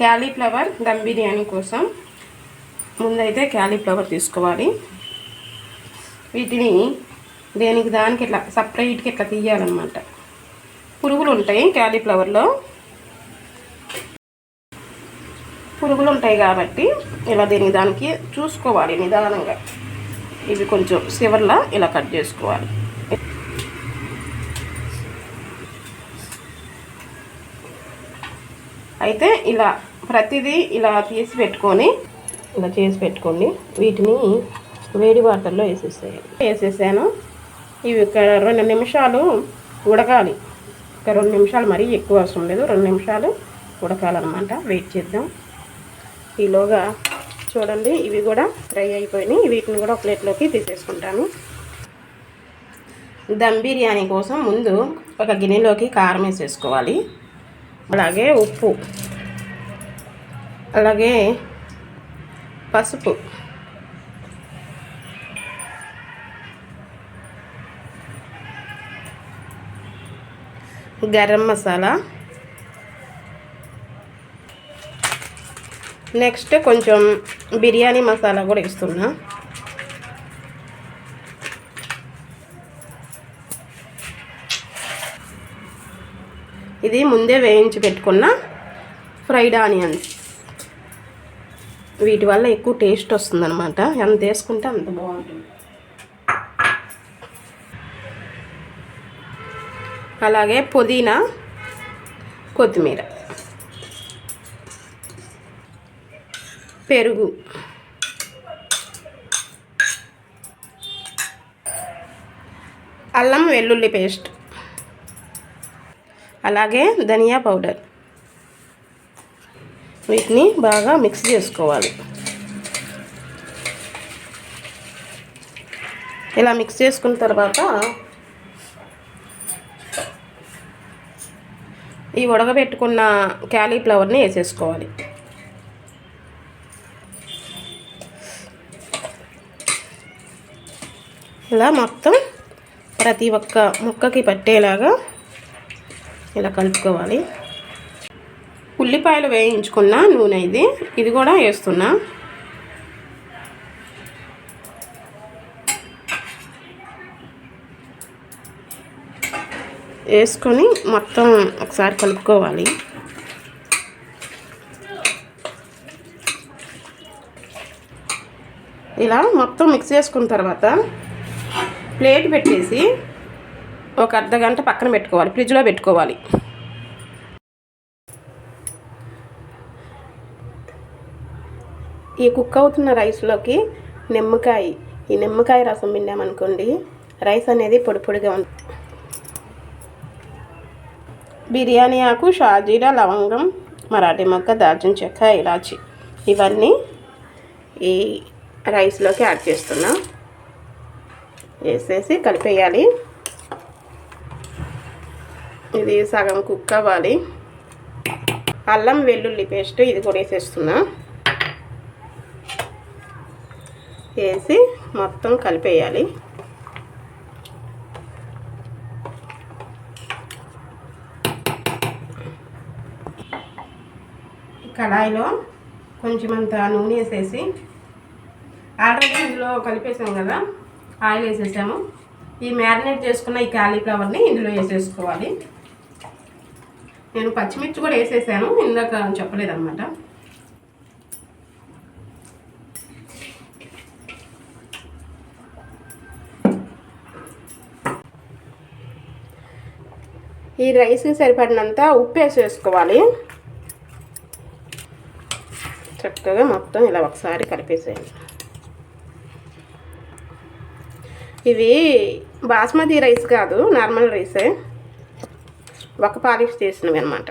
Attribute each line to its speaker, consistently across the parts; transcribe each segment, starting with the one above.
Speaker 1: Cauliflower dum biryani కోసం ముందైతే cauliflower తీసుకోవాలి. వీటిని దేనికి దానికి ఇట్లా సపరేట్గా ఇట్లా తీయాలన్నమాట. పురుగులు ఉంటాయి క్యాలీఫ్లవర్లో. పురుగులు ఉంటాయి కాబట్టి ఇలా దీనికి దానికి చూసుకోవాలి నిదానంగా. ఇవి కొంచెం చివర్లా ఇలా కట్ చేసుకోవాలి. అయితే ఇలా ప్రతిదీ ఇలా తీసి పెట్టుకొని ఇలా చేసి పెట్టుకోండి. వీటిని వేడి వాటర్లో వేసేసేయాలి వేసేసాను. ఇవి ఒక రెండు నిమిషాలు ఉడకాలి. ఒక రెండు నిమిషాలు మరీ ఎక్కువ అవసరం లేదు. రెండు నిమిషాలు ఉడకాలన్నమాట. వెయిట్ చేద్దాం. ఈలోగా చూడండి ఇవి కూడా ఫ్రై అయిపోయినాయి. వీటిని కూడా ఒక ప్లేట్లోకి తీసేసుకుంటాను. దమ్ బిర్యానీ కోసం ముందు ఒక గిన్నెలోకి కారం వేసేసుకోవాలి. అలాగే ఉప్పు. అలాగే పసుపు. గరం మసాలా. నెక్స్ట్ కొంచెం బిర్యానీ మసాలా కూడా ఇస్తున్నా ఇది ముందే వేయించి పెట్టుకున్న ఫ్రైడ్ ఆనియన్స్. వీటి వల్ల ఎక్కువ టేస్ట్ వస్తుందన్నమాట. ఎంత వేసుకుంటే అంత బాగుంటుంది. అలాగే పుదీనా కొత్తిమీర పెరుగు. అల్లం వెల్లుల్లి పేస్ట్. అలాగే ధనియా పౌడర్. వీటిని బాగా మిక్స్ చేసుకోవాలి. ఇలా మిక్స్ చేసుకున్న తర్వాత ఈ ఉడకబెట్టుకున్న క్యాలీఫ్లవర్ని వేసేసుకోవాలి. ఇలా మొత్తం ప్రతి ఒక్క ముక్కకి పట్టేలాగా ఇలా కలుపుకోవాలి. ఉల్లిపాయలు వేయించుకున్న నూనె ఇది. ఇది కూడా వేస్తున్నా. వేసుకొని మొత్తం ఒకసారి కలుపుకోవాలి. ఇలా మొత్తం మిక్స్ చేసుకున్న తర్వాత ప్లేట్ పెట్టేసి ఒక అర్ధ గంట పక్కన పెట్టుకోవాలి. ఫ్రిడ్జ్లో పెట్టుకోవాలి. ఈ కుక్ అవుతున్న రైస్లోకి నిమ్మకాయ. ఈ నిమ్మకాయ రసం పిండామనుకోండి రైస్ అనేది పొడి పొడిగా ఉంటుంది బిర్యానీ ఆకు షాజీరా లవంగం మరాఠీ మొక్క దాల్చిన చెక్క ఇలాచి. ఇవన్నీ ఈ రైస్లోకి యాడ్ చేస్తున్నా. వేసేసి కలిపేయాలి. ఇది సగం కుక్ అవ్వాలి. అల్లం వెల్లుల్లి పేస్ట్ ఇది కూడా వేసేస్తున్నా. వేసి మొత్తం కలిపేయాలి. కడాయిలో కొంచెం అంత నూనె వేసేసి ఆల్రెడీ ఇందులో కలిపేసాం కదా ఆయిల్ వేసేసాము. ఈ మ్యారినేట్ చేసుకున్న ఈ క్యాలీఫ్లవర్ని ఇందులో వేసేసుకోవాలి. నేను పచ్చిమిర్చి కూడా వేసేసాను ఇందాక చెప్పలేదన్నమాట. ఈ రైస్కి సరిపడినంత ఉప్పు వేసేసుకోవాలి. చక్కగా మొత్తం ఇలా ఒకసారి కలిపేసేయండి. ఇది బాస్మతి రైస్ కాదు నార్మల్ రైసే. ఒక పాలిష్ చేసినవి అనమాట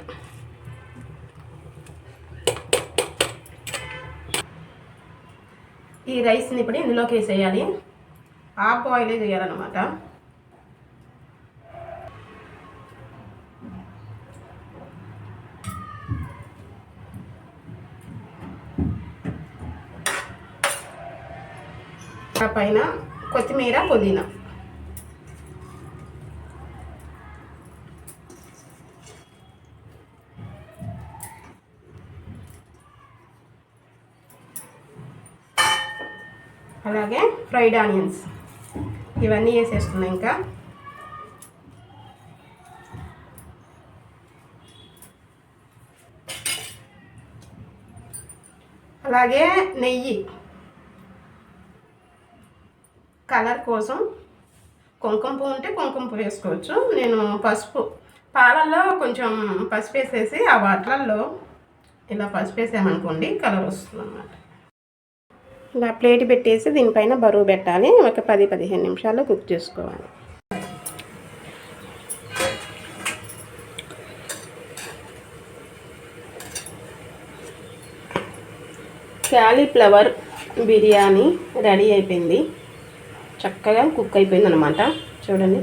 Speaker 1: ఈ రైస్ని ఇప్పుడు ఇందులోకి వేసేయాలి. హాఫ్ ఆయిలే చేయాలన్నమాట. పైన కొత్తిమీర పుదీనా. అలాగే ఫ్రైడ్ ఆనియన్స్. ఇవన్నీ వేసేస్తున్నాయి ఇంకా. అలాగే నెయ్యి. కలర్ కోసం కుంకుమ పువ్వు ఉంటే కుంకుమ పువ్వు వేసుకోవచ్చు. నేను పసుపు పాలల్లో కొంచెం పసుపు వేసేసి ఆ వాటర్లలో ఇలా పసుపు వేసామనుకోండి కలర్ వస్తుంది అన్నమాట ఇలా ప్లేట్ పెట్టేసి దీనిపైన బరువు పెట్టాలి. ఒక పది పదిహేను నిమిషాలు కుక్ చేసుకోవాలి. క్యాలీఫ్లవర్ బిర్యానీ రెడీ అయిపోయింది. చక్కగా కుక్ అయిపోయిందనమాట చూడండి.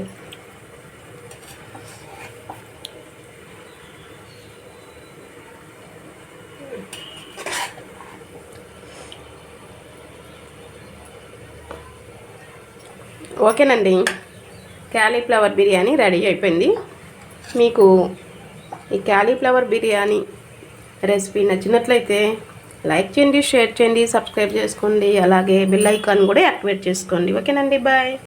Speaker 1: ఓకేనండి. క్యాలీఫ్లవర్ బిర్యానీ రెడీ అయిపోయింది. మీకు ఈ క్యాలీఫ్లవర్ బిర్యానీ రెసిపీ నచ్చినట్లయితే లైక్ చేయండి షేర్ చేయండి సబ్స్క్రైబ్ చేసుకోండి అలాగే బెల్ ఐకాన్ కూడా యాక్టివేట్ చేసుకోండి. ఓకేనండి బాయ్.